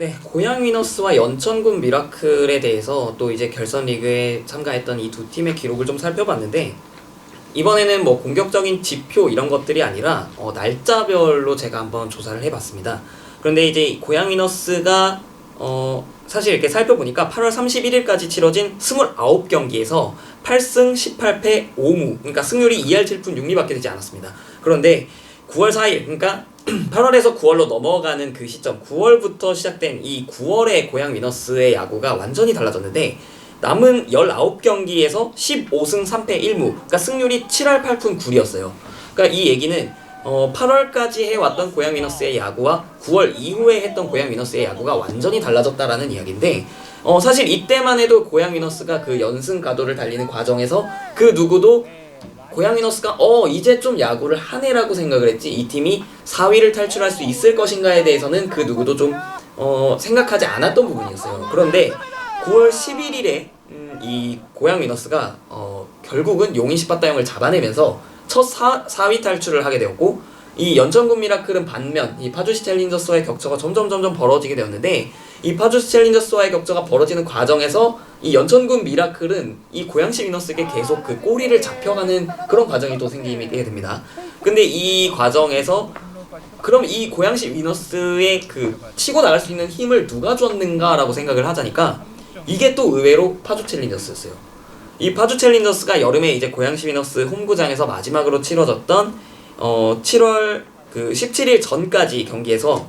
네, 고양 위너스와 연천군 미라클에 대해서 또 이제 결선 리그에 참가했던 이 두 팀의 기록을 좀 살펴봤는데 이번에는 뭐 공격적인 지표 이런 것들이 아니라 어, 날짜별로 제가 한번 조사를 해봤습니다. 그런데 이제 이 고양 위너스가 어, 사실 이렇게 살펴보니까 8월 31일까지 치러진 29경기에서 8승 18패 5무 그러니까 승률이 2할 7푼 6리밖에 되지 않았습니다. 그런데 9월 4일 그러니까 8월에서 9월로 넘어가는 그 시점 9월부터 시작된 이 9월의 고양 위너스의 야구가 완전히 달라졌는데 남은 19경기에서 15승 3패 1무 그러니까 승률이 7할 8푼 9리였어요. 그러니까 이 얘기는 어, 8월까지 해왔던 고양 위너스의 야구와 9월 이후에 했던 고양 위너스의 야구가 완전히 달라졌다라는 이야기인데 어, 사실 이때만 해도 고양 위너스가 그 연승 가도를 달리는 과정에서 그 누구도 고양 위너스가 어 이제 좀 야구를 하네라고 생각을 했지 이 팀이 4위를 탈출할 수 있을 것인가에 대해서는 그 누구도 좀 어, 생각하지 않았던 부분이었어요. 그런데 9월 11일에 음, 이 고양 위너스가 어, 결국은 용인 시바타형을 잡아내면서 첫 4, 4위 탈출을 하게 되었고 이 연천군 미라클은 반면 이 파주시 챌린저스와의 격차가 점점 점점 벌어지게 되었는데 이 파주시 챌린저스와의 격차가 벌어지는 과정에서 이 연천군 미라클은 이 고양시 위너스에게 계속 그 꼬리를 잡혀가는 그런 과정이 또 생기게 됩니다. 근데 이 과정에서 그럼 이 고양시 위너스의 그 치고 나갈 수 있는 힘을 누가 줬는가라고 생각을 하자니까 이게 또 의외로 파주 챌린저스였어요. 이 파주 챌린저스가 여름에 이제 고양시 위너스 홈구장에서 마지막으로 치러졌던 어 7월 그 17일 전까지 경기에서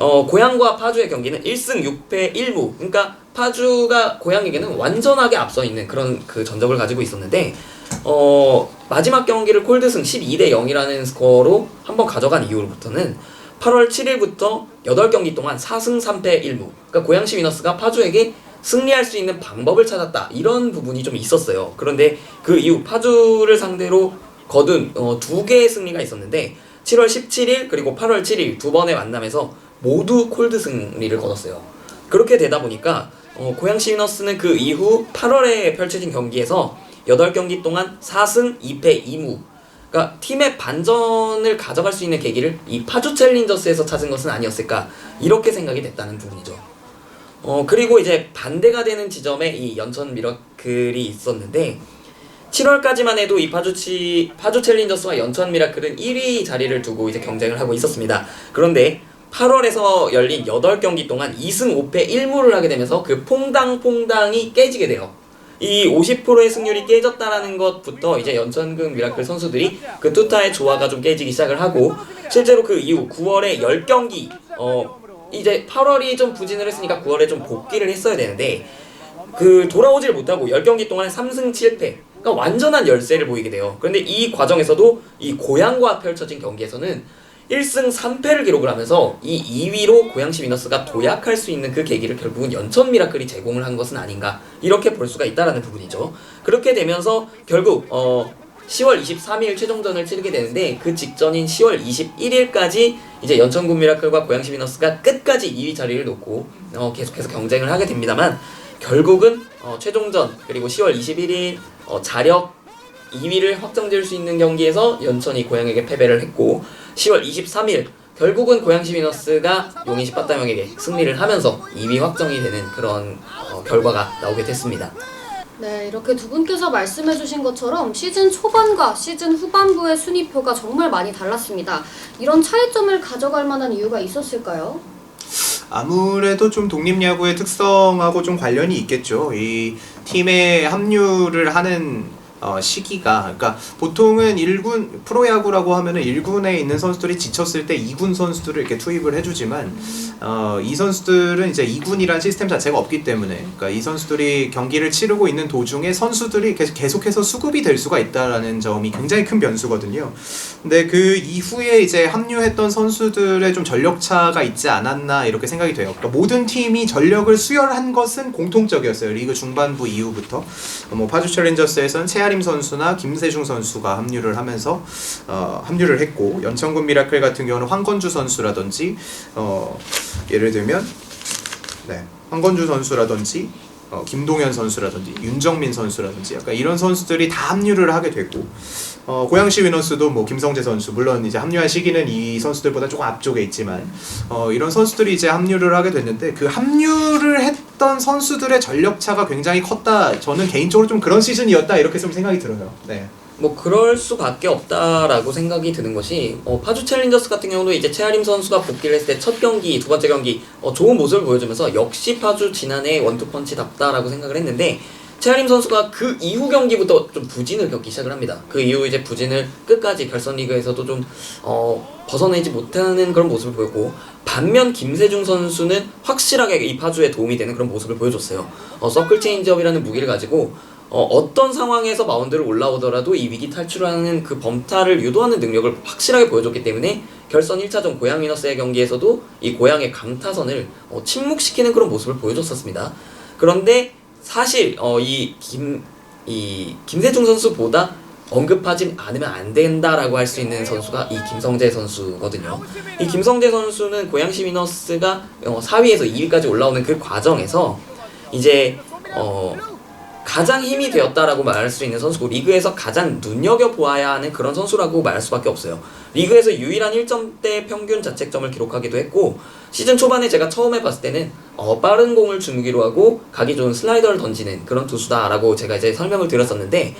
어 고양과 파주의 경기는 1승 6패 1무. 그러니까 파주가 고양에게는 완전하게 앞서 있는 그런 그 전적을 가지고 있었는데 어 마지막 경기를 콜드승 12대 0이라는 스코어로 한번 가져간 이후로부터는 8월 7일부터 8경기 동안 4승 3패 1무. 그러니까 고양시 위너스가 파주에게 승리할 수 있는 방법을 찾았다. 이런 부분이 좀 있었어요. 그런데 그 이후 파주를 상대로 거둔 어, 두 개의 승리가 있었는데 7월 17일 그리고 8월 7일 두 번의 만남에서 모두 콜드 승리를 거뒀어요 그렇게 되다 보니까 어, 고양시 위너스는 그 이후 8월에 펼쳐진 경기에서 8경기 동안 4승 2패 2무 그러니까 팀의 반전을 가져갈 수 있는 계기를 이 파주 챌린저스에서 찾은 것은 아니었을까 이렇게 생각이 됐다는 부분이죠. 어 그리고 이제 반대가 되는 지점에 이 연천 미라클이 있었는데 7월까지만 해도 이 파주치 파주 챌린저스와 연천 미라클은 1위 자리를 두고 이제 경쟁을 하고 있었습니다. 그런데 8월에서 열린 8경기 동안 2승 5패 1무를 하게 되면서 그 퐁당퐁당이 깨지게 돼요. 이 50%의 승률이 깨졌다라는 것부터 이제 연천군 미라클 선수들이 그 투타의 조화가 좀 깨지기 시작을 하고 실제로 그 이후 9월에 10경기 어 이제 8월이 좀 부진을 했으니까 9월에 좀 복귀를 했어야 되는데 그 돌아오질 못하고 10경기 동안 3승 7패 그러니까 완전한 열세를 보이게 돼요. 그런데 이 과정에서도 이 고양과 펼쳐진 경기에서는 1승 3패를 기록을 하면서 이 2위로 고양시 위너스가 도약할 수 있는 그 계기를 결국은 연천 미라클이 제공을 한 것은 아닌가 이렇게 볼 수가 있다라는 부분이죠. 그렇게 되면서 결국 어 10월 23일 최종전을 치르게 되는데 그 직전인 10월 21일까지 이제 연천군 미라클과 고양시 위너스가 끝까지 2위 자리를 놓고 어 계속해서 경쟁을 하게 됩니다만 결국은 어 최종전 그리고 10월 21일 어 자력 2위를 확정지을 수 있는 경기에서 연천이 고양에게 패배를 했고 10월 23일 결국은 고양시 위너스가 용인 시바타명에게 승리를 하면서 2위 확정이 되는 그런 어, 결과가 나오게 됐습니다. 네, 이렇게 두 분께서 말씀해 주신 것처럼 시즌 초반과 시즌 후반부의 순위표가 정말 많이 달랐습니다. 이런 차이점을 가져갈 만한 이유가 있었을까요? 아무래도 좀 독립야구의 특성하고 좀 관련이 있겠죠. 이 팀에 합류를 하는 어, 시기가 그러니까 보통은 1군 프로야구라고 하면은 1군에 있는 선수들이 지쳤을 때 2군 선수들을 이렇게 투입을 해주지만 어, 이 선수들은 이제 2군이라는 시스템 자체가 없기 때문에 그러니까 이 선수들이 경기를 치르고 있는 도중에 선수들이 계속 계속해서 수급이 될 수가 있다라는 점이 굉장히 큰 변수거든요. 근데 그 이후에 이제 합류했던 선수들의 좀 전력 차가 있지 않았나 이렇게 생각이 돼요. 그러니까 모든 팀이 전력을 수혈한 것은 공통적이었어요. 리그 중반부 이후부터 뭐 파주 챌린저스에서는 최아림 선수나 김세중 선수가 합류를 하면서 어, 합류를 했고 연천군 미라클 같은 경우는 황건주 선수라든지 어, 예를 들면 네 황건주 선수라든지 어, 김동현 선수라든지 윤정민 선수라든지 약간 이런 선수들이 다 합류를 하게 됐고 어, 고양시 위너스도 뭐 김성재 선수 물론 이제 합류한 시기는 이 선수들보다 조금 앞쪽에 있지만 어, 이런 선수들이 이제 합류를 하게 됐는데 그 합류를 했던 선수들의 전력 차가 굉장히 컸다. 저는 개인적으로 좀 그런 시즌이었다 이렇게 좀 생각이 들어요. 네. 뭐 그럴 수밖에 없다라고 생각이 드는 것이 어, 파주 챌린저스 같은 경우도 이제 최아림 선수가 복귀를 했을 때 첫 경기, 두 번째 경기 어, 좋은 모습을 보여주면서 역시 파주 지난해 원투펀치답다라고 생각을 했는데 최아림 선수가 그 이후 경기부터 좀 부진을 겪기 시작을 합니다. 그 이후 이제 부진을 끝까지 결선 리그에서도 좀 어, 벗어내지 못하는 그런 모습을 보였고 반면 김세중 선수는 확실하게 이 파주에 도움이 되는 그런 모습을 보여줬어요. 어, 서클 체인지업이라는 무기를 가지고 어, 어떤 상황에서 마운드를 올라오더라도 이 위기 탈출하는 그 범타를 유도하는 능력을 확실하게 보여줬기 때문에 결선 1차전 고양 위너스의 경기에서도 이 고양의 강타선을 어, 침묵시키는 그런 모습을 보여줬었습니다. 그런데 사실 어, 이 김, 이 김세중 선수보다 언급하지 않으면 안 된다라고 할 수 있는 선수가 이 김성재 선수거든요. 이 김성재 선수는 고양시 위너스가 어, 4위에서 2위까지 올라오는 그 과정에서 이제 어, 가장 힘이 되었다라고 말할 수 있는 선수고 리그에서 가장 눈여겨 보아야 하는 그런 선수라고 말할 수밖에 없어요. 리그에서 유일한 1점대 평균 자책점을 기록하기도 했고 시즌 초반에 제가 처음에 봤을 때는 어, 빠른 공을 주무기로 하고 각이 좋은 슬라이더를 던지는 그런 투수다라고 제가 이제 설명을 드렸었는데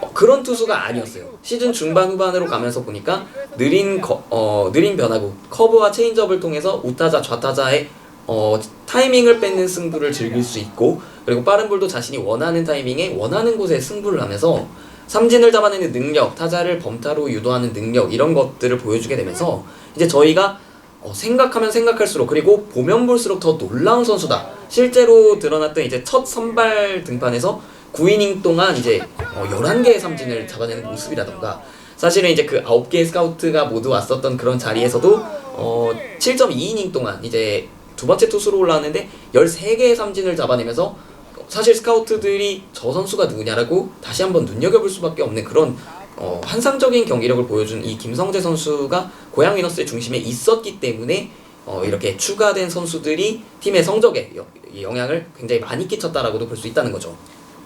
어, 그런 투수가 아니었어요. 시즌 중반 후반으로 가면서 보니까 느린 거, 어, 느린 변화구 커브와 체인지업을 통해서 우타자 좌타자의 어, 타이밍을 뺏는 승부를 즐길 수 있고 그리고 빠른 볼도 자신이 원하는 타이밍에 원하는 곳에 승부를 하면서 삼진을 잡아내는 능력, 타자를 범타로 유도하는 능력 이런 것들을 보여주게 되면서 이제 저희가 어, 생각하면 생각할수록 그리고 보면 볼수록 더 놀라운 선수다. 실제로 드러났던 이제 첫 선발 등판에서 9이닝 동안 이제 어, 11개의 삼진을 잡아내는 모습이라던가 사실은 이제 그 9개의 스카우트가 모두 왔었던 그런 자리에서도 어, 7.2이닝 동안 이제 두 번째 투수로 올라왔는데 13개의 삼진을 잡아내면서 사실 스카우트들이 저 선수가 누구냐라고 다시 한번 눈여겨볼 수밖에 없는 그런 어, 환상적인 경기력을 보여준 이 김성재 선수가 고양 위너스의 중심에 있었기 때문에 어, 이렇게 추가된 선수들이 팀의 성적에 여- 영향을 굉장히 많이 끼쳤다라고도 볼 수 있다는 거죠.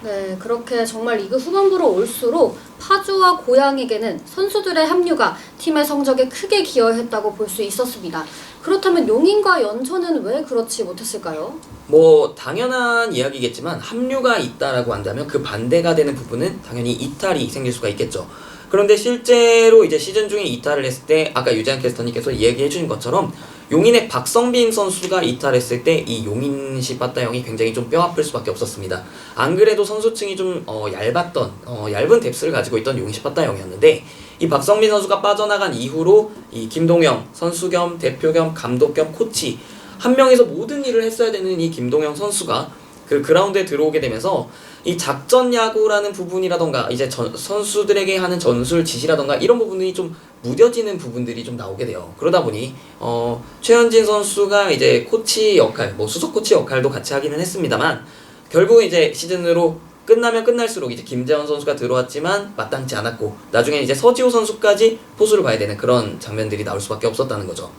네, 그렇게 정말 리그 후반부로 올수록 파주와 고양에게는 선수들의 합류가 팀의 성적에 크게 기여했다고 볼 수 있었습니다. 그렇다면 용인과 연천은 왜 그렇지 못했을까요? 뭐 당연한 이야기겠지만 합류가 있다라고 한다면 그 반대가 되는 부분은 당연히 이탈이 생길 수가 있겠죠. 그런데 실제로 이제 시즌 중에 이탈을 했을 때 아까 유재한 캐스터님께서 얘기해 주신 것처럼 용인의 박성빈 선수가 이탈했을 때 이 용인시 빠따형이 굉장히 좀 뼈 아플 수밖에 없었습니다. 안 그래도 선수층이 좀 어, 얇았던 어, 얇은 뎁스를 가지고 있던 용인시 빠따형이었는데 이 박성빈 선수가 빠져나간 이후로 이 김동영 선수 겸 대표 겸 감독 겸 코치 한 명에서 모든 일을 했어야 되는 이 김동영 선수가 그 그라운드에 들어오게 되면서 이 작전 야구라는 부분이라던가 이제 전, 선수들에게 하는 전술 지시라던가 이런 부분이 좀 무뎌지는 부분들이 좀 나오게 돼요. 그러다 보니 어, 최현진 선수가 이제 코치 역할, 뭐 수석 코치 역할도 같이 하기는 했습니다만 결국 이제 시즌으로 끝나면 끝날수록 이제 김재원 선수가 들어왔지만 마땅치 않았고 나중에 이제 서지호 선수까지 포수를 봐야 되는 그런 장면들이 나올 수밖에 없었다는 거죠.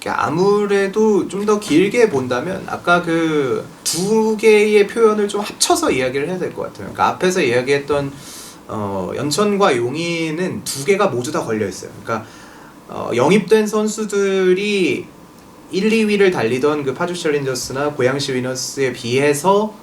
그러니까 아무래도 좀 더 길게 본다면 아까 그 두 개의 표현을 좀 합쳐서 이야기를 해야 될 것 같아요. 그러니까 앞에서 이야기했던 어, 연천과 용인은 두 개가 모두 다 걸려 있어요. 그러니까 어, 영입된 선수들이 1, 2위를 달리던 그 파주 챌린저스나 고양시 위너스에 비해서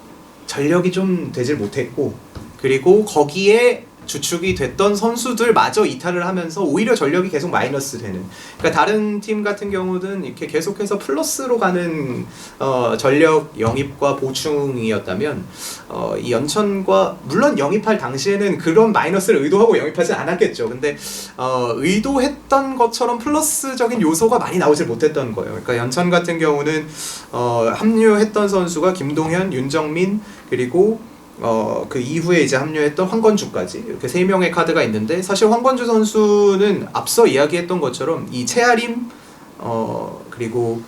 전력이 좀 되질 못했고 그리고 거기에 주축이 됐던 선수들마저 이탈을 하면서 오히려 전력이 계속 마이너스 되는 그러니까 다른 팀 같은 경우는 이렇게 계속해서 플러스로 가는 어, 전력 영입과 보충이었다면 어, 이 연천과 물론 영입할 당시에는 그런 마이너스를 의도하고 영입하지 않았겠죠. 근데 어, 의도했던 것처럼 플러스적인 요소가 많이 나오질 못했던 거예요. 그러니까 연천 같은 경우는 어, 합류했던 선수가 김동현, 윤정민 그리고 어, 그 이후에 이제 합류했던 황건주까지 이렇게 세 명의 카드가 있는데 사실 황건주 선수는 앞서 이야기했던 것처럼 이 최아림 어, 그리고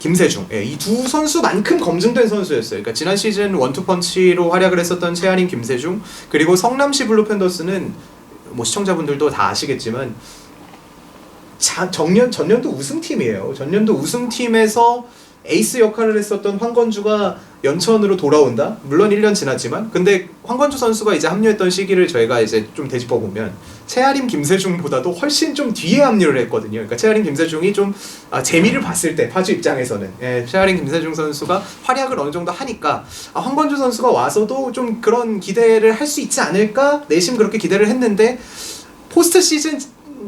김세중 예, 이 두 선수만큼 검증된 선수였어요. 그러니까 지난 시즌 원투펀치로 활약을 했었던 최아림, 김세중 그리고 성남시 블루팬더스는 뭐 시청자분들도 다 아시겠지만 자, 정년 전년도 우승팀이에요. 전년도 우승팀에서 에이스 역할을 했었던 황건주가 연천으로 돌아온다? 물론 1년 지났지만 근데 황건주 선수가 이제 합류했던 시기를 저희가 이제 좀 되짚어 보면 최아림 김세중보다도 훨씬 좀 뒤에 합류를 했거든요. 그러니까 최아림 김세중이 좀 아, 재미를 봤을 때 파주 입장에서는 예, 최아림 김세중 선수가 활약을 어느 정도 하니까 아, 황건주 선수가 와서도 좀 그런 기대를 할 수 있지 않을까 내심 그렇게 기대를 했는데 포스트 시즌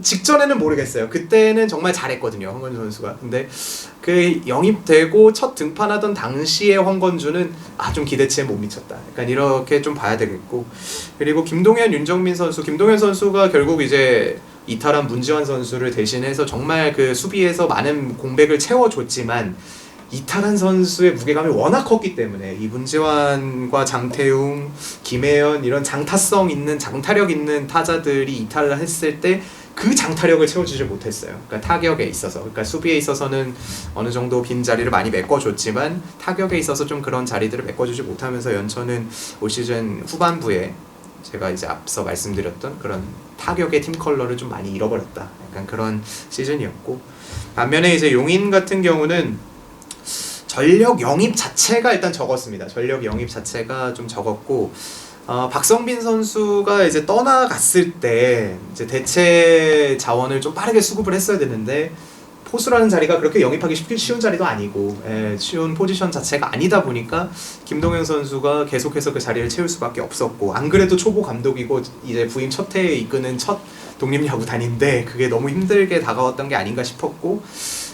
직전에는 모르겠어요. 그때는 정말 잘했거든요, 황건주 선수가. 근데 그 영입되고 첫 등판하던 당시에 황건주는 아 좀 기대치에 못 미쳤다. 약간 이렇게 좀 봐야 되겠고 그리고 김동현, 윤정민 선수, 김동현 선수가 결국 이제 이탈한 문지환 선수를 대신해서 정말 그 수비에서 많은 공백을 채워줬지만 이탈한 선수의 무게감이 워낙 컸기 때문에 이 문지환과 장태웅, 김혜연 이런 장타성 있는 장타력 있는 타자들이 이탈을 했을 때 그 장타력을 채워주지 못했어요. 그러니까 타격에 있어서, 그러니까 수비에 있어서는 어느 정도 빈 자리를 많이 메꿔줬지만 타격에 있어서 좀 그런 자리들을 메꿔주지 못하면서 연천은 올 시즌 후반부에 제가 이제 앞서 말씀드렸던 그런 타격의 팀 컬러를 좀 많이 잃어버렸다. 약간 그런 시즌이었고 반면에 이제 용인 같은 경우는 전력 영입 자체가 일단 적었습니다. 전력 영입 자체가 좀 적었고 어, 박성빈 선수가 이제 떠나갔을 때 이제 대체 자원을 좀 빠르게 수급을 했어야 되는데 포수라는 자리가 그렇게 영입하기 쉽, 쉬운 자리도 아니고 예, 쉬운 포지션 자체가 아니다 보니까 김동현 선수가 계속해서 그 자리를 채울 수밖에 없었고 안 그래도 초보 감독이고 이제 부임 첫 해에 이끄는 첫 독립야구단인데 그게 너무 힘들게 다가왔던 게 아닌가 싶었고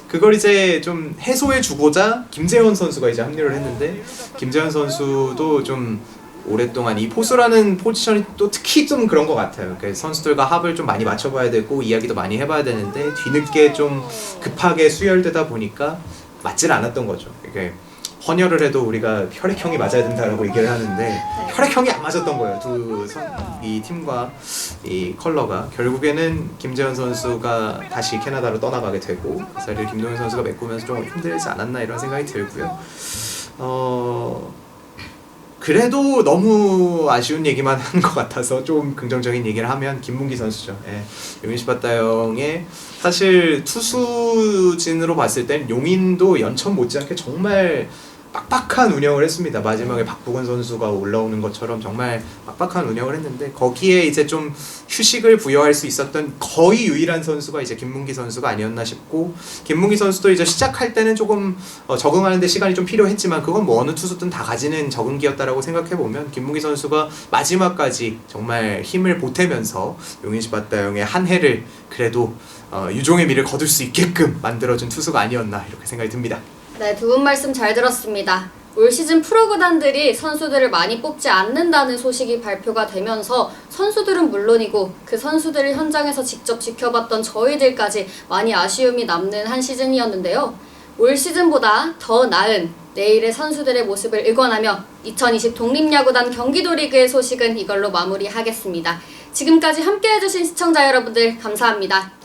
그걸 이제 좀 해소해 주고자 김재현 선수가 이제 합류를 했는데 김재현 선수도 좀 오랫동안 이 포수라는 포지션이 또 특히 좀 그런 것 같아요. 그러니까 선수들과 합을 좀 많이 맞춰봐야 되고 이야기도 많이 해봐야 되는데 뒤늦게 좀 급하게 수혈되다 보니까 맞질 않았던 거죠. 이게 헌혈을 해도 우리가 혈액형이 맞아야 된다라고 얘기를 하는데 혈액형이 안 맞았던 거예요. 두 이 팀과 이 컬러가 결국에는 김재현 선수가 다시 캐나다로 떠나가게 되고 그 자리를 김동현 선수가 메꾸면서 좀 힘들지 않았나 이런 생각이 들고요. 어 그래도 너무 아쉬운 얘기만 한 것 같아서 좀 긍정적인 얘기를 하면 김문기 선수죠. 예. 용인 시바타영의 사실 투수진으로 봤을 땐 용인도 연천 못지않게 정말 빡빡한 운영을 했습니다. 마지막에 박보건 선수가 올라오는 것처럼 정말 빡빡한 운영을 했는데 거기에 이제 좀 휴식을 부여할 수 있었던 거의 유일한 선수가 이제 김문기 선수가 아니었나 싶고 김문기 선수도 이제 시작할 때는 조금 어, 적응하는데 시간이 좀 필요했지만 그건 뭐 어느 투수든 다 가지는 적응기였다라고 생각해 보면 김문기 선수가 마지막까지 정말 힘을 보태면서 용인시 바다영의 한 해를 그래도 어, 유종의 미를 거둘 수 있게끔 만들어준 투수가 아니었나 이렇게 생각이 듭니다. 네, 두 분 말씀 잘 들었습니다. 올 시즌 프로구단들이 선수들을 많이 뽑지 않는다는 소식이 발표가 되면서 선수들은 물론이고 그 선수들을 현장에서 직접 지켜봤던 저희들까지 많이 아쉬움이 남는 한 시즌이었는데요. 올 시즌보다 더 나은 내일의 선수들의 모습을 응원하며 2020 독립야구단 경기도 리그의 소식은 이걸로 마무리하겠습니다. 지금까지 함께해주신 시청자 여러분들 감사합니다.